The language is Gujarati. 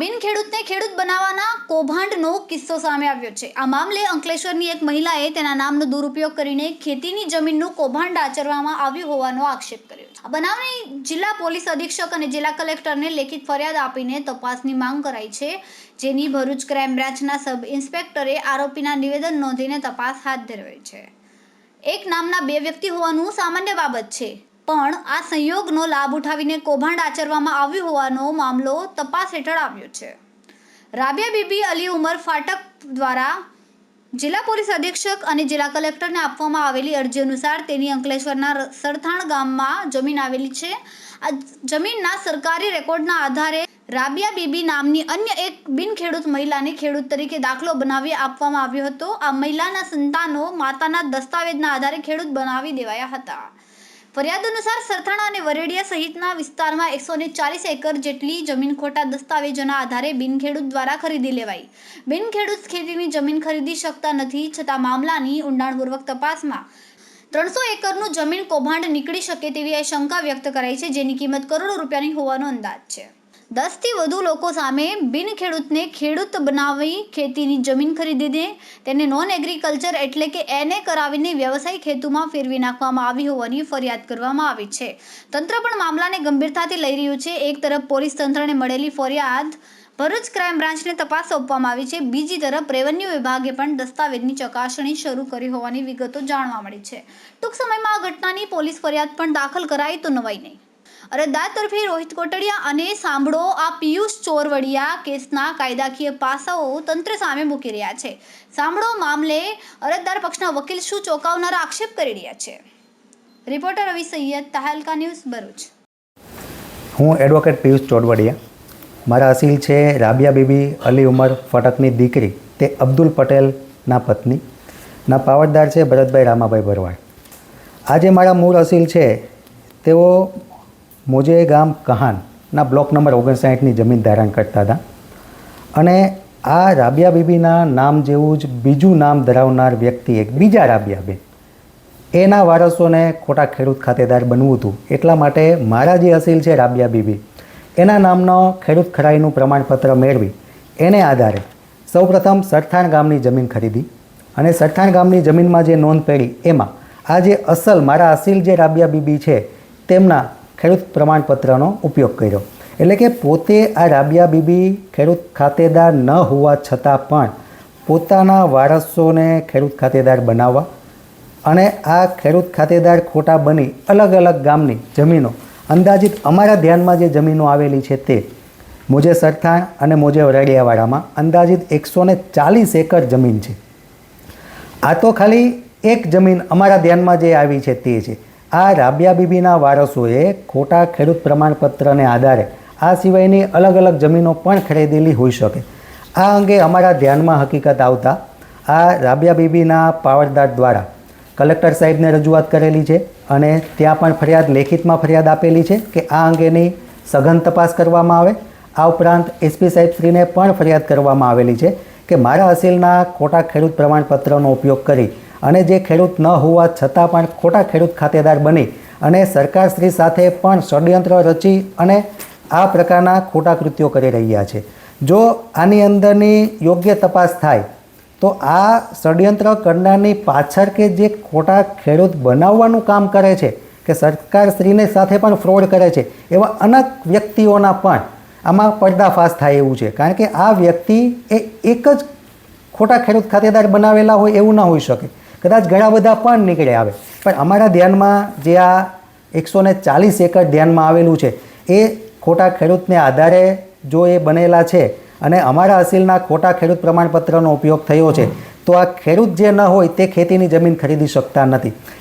બિન ખેડૂતને ખેડૂત બનાવવાના કૌભાંડનો કિસ્સો સામે આવ્યો છે. આ મામલે અંકલેશ્વરની એક મહિલાએ તેના નામનો દુરુપયોગ કરીને ખેતીની જમીનનું કૌભાંડ આચરવામાં આવ્યું હોવાનો આક્ષેપ કર્યો છે. આ બનાવની જિલ્લા પોલીસ અધિક્ષક અને જિલ્લા કલેક્ટરને લેખિત ફરિયાદ આપીને તપાસની માંગ કરાઈ છે. જેની ભરૂચ ક્રાઇમ બ્રાન્ચના સબ ઇન્સ્પેક્ટરે આરોપીના નિવેદન નોંધીને તપાસ હાથ ધરવી છે. એક નામના બે વ્યક્તિ હોવાનું સામાન્ય બાબત છે. પણ આ સંયોગનો લાભ ઉઠાવીને કૌભાંડ આચરવામાં આવ્યું હોવાનો મામલો તપાસ હેઠળ આવ્યો છે. રાબિયા બીબી અલી ઉમર ફાટક દ્વારા જિલ્લા પોલીસ અધિક્ષક અને જિલ્લા કલેક્ટરને આપવામાં આવેલી અરજી અનુસાર તેની અંકલેશ્વરના સરથાણ ગામમાં જમીન આવેલી છે. આ જમીનના સરકારી રેકોર્ડના આધારે રાબિયા બીબી નામની અન્ય એક બિનખેડૂત મહિલાને ખેડૂત તરીકે દાખલો બનાવી આપવામાં આવ્યો હતો. આ મહિલાના સંતાનો માતાના દસ્તાવેજના આધારે ખેડૂત બનાવી દેવાયા હતા. ફરિયાદ અનુસાર સરથાણા અને વરેડિયા સહિતના વિસ્તારમાં એકસો ચાલીસ એકર જેટલી જમીન ખોટા દસ્તાવેજોના આધારે બિનખેડૂત દ્વારા ખરીદી લેવાઈ. બિનખેડૂત ખેતીની જમીન ખરીદી શકતા નથી છતાં મામલાની ઊંડાણપૂર્વક તપાસમાં ત્રણસો એકરનું જમીન કૌભાંડ નીકળી શકે તેવી શંકા વ્યક્ત કરાઈ છે જેની કિંમત કરોડો રૂપિયાની હોવાનો અંદાજ છે. દસથી વધુ લોકો સામે બિન ખેડૂતને ખેડૂત બનાવી ખેતીની જમીન ખરીદીને તેને નોન એગ્રીકલ્ચર એટલે કે એને કરાવીને વ્યવસાયિક હેતુમાં ફેરવી નાખવામાં આવી હોવાની ફરિયાદ કરવામાં આવી છે. તંત્ર પણ મામલાને ગંભીરતાથી લઈ રહ્યું છે. એક તરફ પોલીસ તંત્રને મળેલી ફરિયાદ ભરૂચ ક્રાઇમ બ્રાન્ચને તપાસ સોંપવામાં આવી છે. બીજી તરફ રેવન્યુ વિભાગે પણ દસ્તાવેજની ચકાસણી શરૂ કરી હોવાની વિગતો જાણવા મળી છે. ટૂંક સમયમાં આ ઘટનાની પોલીસ ફરિયાદ પણ દાખલ કરાય તો નવાઈ નહીં. અરજદાર તરફે રોહિત કોટડિયા અને સાંભળો, આ પિયુષ ચોરવડિયા કેસના કાયદાકીય પાસાઓ તંત્ર સામે મૂકી રહ્યા છે. સાંભળો મામલે અરજદાર પક્ષના વકીલ શું ચોંકાવનારા આક્ષેપ કરી રહ્યા છે. Reporter Ravi Syed, Tehelka news Bharuch. હું એડવોકેટ પિયુષ ચોરવડિયા. મારા અસીલ છે રાબિયા બીબી અલી ઉમર ફટકની દીકરી, તે અબ્દુલ પટેલના પત્ની. ના પાવડદાર છે ભરતભાઈ રામાભાઈ ભરવાડ. આજે મારા મૂળ અસીલ છે, તેઓ મોજે ગામ કહાનના બ્લોક નંબર ઓગણસાઠની જમીન ધારણ કરતા હતા. અને આ રાબિયા બીબીના નામ જેવું જ બીજું નામ ધરાવનાર વ્યક્તિ એક, બીજા રાબિયાબેન એના વારસોને ખોટા ખેડૂત ખાતેદાર બનવું હતું. એટલા માટે મારા જે અસીલ છે રાબિયા બીબી, એના નામનો ખેડૂત ખરાઈનું પ્રમાણપત્ર મેળવી, એને આધારે સૌપ્રથમ સરથાણ ગામની જમીન ખરીદી અને સરથાણ ગામની જમીનમાં જે નોંધ પડી, એમાં આ જે અસલ મારા અસીલ જે રાબિયા બીબી છે, તેમના ખેડૂત પ્રમાણપત્રનો ઉપયોગ કર્યો. એટલે કે પોતે આ રાબિયા બીબી ખેડૂત ખાતેદાર ન હોવા છતાં પણ પોતાના વારસોને ખેડૂત ખાતેદાર બનાવવા અને આ ખેડૂત ખાતેદાર ખોટા બની અલગ અલગ ગામની જમીનો. અંદાજિત અમારા ધ્યાનમાં જે જમીનો આવેલી છે તે મોજે સરથાણ અને મોજે વરાડિયાવાડામાં અંદાજિત એકસો ને ચાલીસ એકર જમીન છે. આ તો ખાલી એક જમીન અમારા ધ્યાનમાં જે આવી છે તે છે. આ રાબિયા બીબીના વારસોએ ખોટા ખેડૂત પ્રમાણપત્રને આધારે આ સિવાયની અલગ અલગ જમીનો પણ ખરીદેલી હોઈ શકે. આ અંગે અમારા ધ્યાનમાં હકીકત આવતા આ રાબિયા બીબીના પાવરદાર દ્વારા કલેક્ટર સાહેબને રજૂઆત કરેલી છે અને ત્યાં પણ ફરિયાદ લેખિતમાં ફરિયાદ આપેલી છે કે આ અંગેની સઘન તપાસ કરવામાં આવે. આ ઉપરાંત એસપી સાહેબશ્રીને પણ ફરિયાદ કરવામાં આવેલી છે કે મારા અસીલના ખોટા ખેડૂત પ્રમાણપત્રનો ઉપયોગ કરી અને જે ખેડૂત ન હોવા છતાં પણ ખોટા ખેડૂત ખાતેદાર બની અને સરકારશ્રી સાથે પણ ષડયંત્ર રચી અને આ પ્રકારના ખોટા કૃત્યો કરી રહ્યા છે. જો આની અંદરની યોગ્ય તપાસ થાય, તો આ ષડયંત્ર કરનારની પાછળ કે જે ખોટા ખેડૂત બનાવવાનું કામ કરે છે કે સરકારશ્રીને સાથે પણ ફ્રોડ કરે છે, એવા અનેક વ્યક્તિઓના પણ આમાં પડદાફાશ થાય એવું છે. કારણ કે આ વ્યક્તિ એ એક જ ખોટા ખેડૂત ખાતેદાર બનાવેલા હોય એવું ના હોઈ શકે. કદાચ ઘણા બધા પણ નીકળે આવે. પણ અમારા ધ્યાનમાં જે આ એકસો ને ચાલીસ એકર ધ્યાનમાં આવેલું છે, એ ખોટા ખેડૂતને આધારે જો એ બનેલા છે અને અમારા અસીલના ખોટા ખેડૂત પ્રમાણપત્રનો ઉપયોગ થયો છે, તો આ ખેડૂત જે ન હોય તે ખેતીની જમીન ખરીદી શકતા નથી.